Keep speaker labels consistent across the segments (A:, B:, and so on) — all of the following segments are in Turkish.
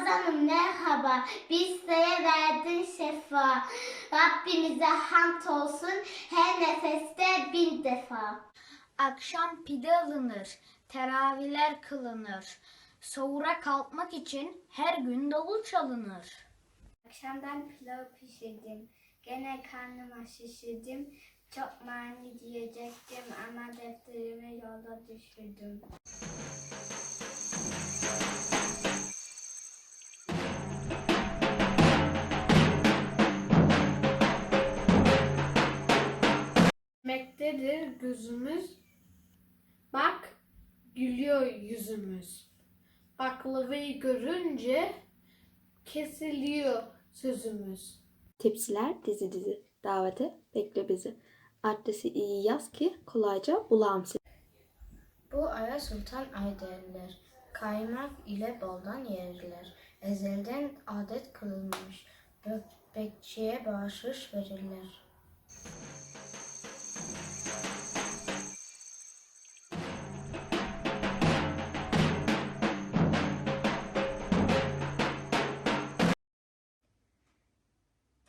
A: Ramazanım merhaba, biz size verdin şefa. Rabbimize hamd olsun her nefeste bin defa.
B: Akşam pide alınır, teravihler kılınır. Sahura kalkmak için her gün davul çalınır.
C: Akşamdan pilav pişirdim. Gene karnıma şişirdim. Çok mani diyecektim ama defterimi yolda düşürdüm.
D: Mektedir gözümüz, bak gülüyor yüzümüz. Baklavayı görünce kesiliyor sözümüz.
E: Tepsiler dizi dizi. Davete bekle bizi. Adresi iyi yaz ki kolayca bulam seni.
C: Bu aya sultan ay derler. Kaymak ile boldan yerler. Ezelden adet kılınmış. Bek- Bekçiye bahşiş verirler.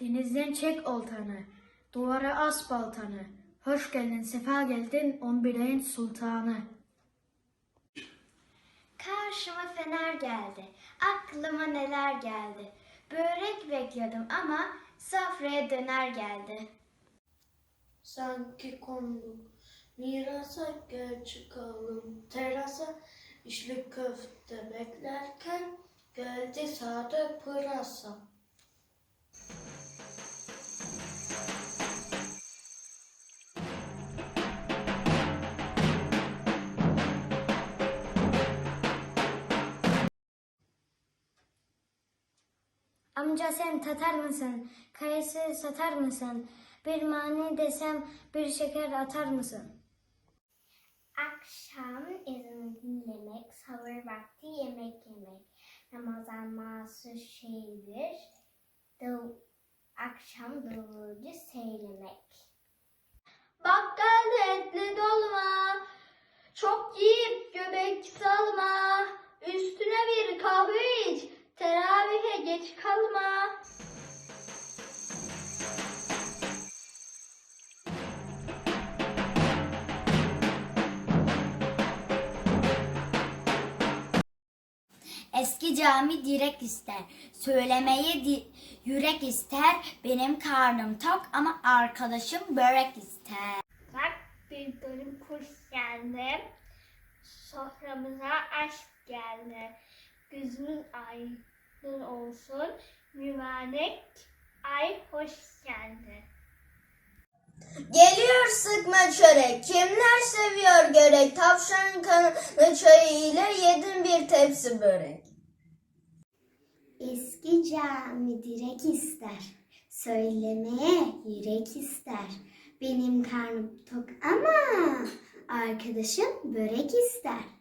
B: Denizden çek oltanı, duvara as baltanı. Hoş geldin, sefa geldin, on bir ayın sultanı.
C: Karşıma fener geldi. Aklıma neler geldi. Börek bekliyordum ama sofraya döner geldi.
D: Sanki konduk mirasa gel çıkalım terasa işli köfte beklerken geldi sade pırasa.
B: Amca sen tatar mısın? Kayısı satar mısın? Bir mani desem bir şeker atar mısın?
C: Akşam ezanı dinlemek, sahur vakti yemek yemek. Ramazan mahsus şeydir. Dav akşam davulcu seylemek.
B: Bakkal etli dolma, çok yiyip göbek salma.
A: Eski cami direk ister, söylemeye di- yürek ister. Benim karnım tok ama arkadaşım börek ister.
C: Bak bir bölüm kuş geldi. Soframıza aşk geldi. Gözümüz aydın olsun. Mübarek ay hoş geldi.
F: Geliyor sıkma çörek. Kimler seviyor görek? Tavşan kanı ile yedim bir tepsi börek.
A: Eski cami direk ister, söylemeye yürek ister. Benim karnım tok ama arkadaşım börek ister.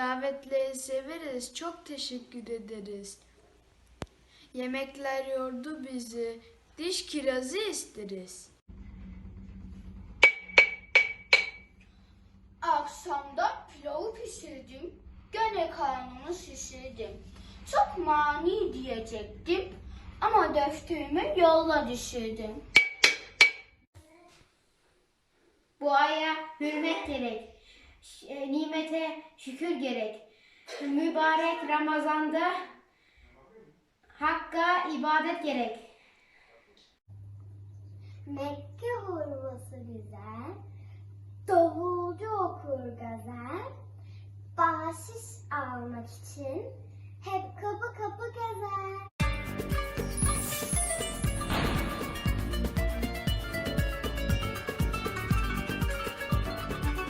D: Davetleri severiz, çok teşekkür ederiz. Yemekler yordu bizi, diş kirazı isteriz.
B: Akşamda pilavı pişirdim, gene karnımı şişirdim. Çok mani diyecektim ama defterimi yolla düşürdüm. Bu aya hürmet gerek, nimete şükür gerek. Mübarek Ramazan'da Hakka ibadet gerek.
C: Mekke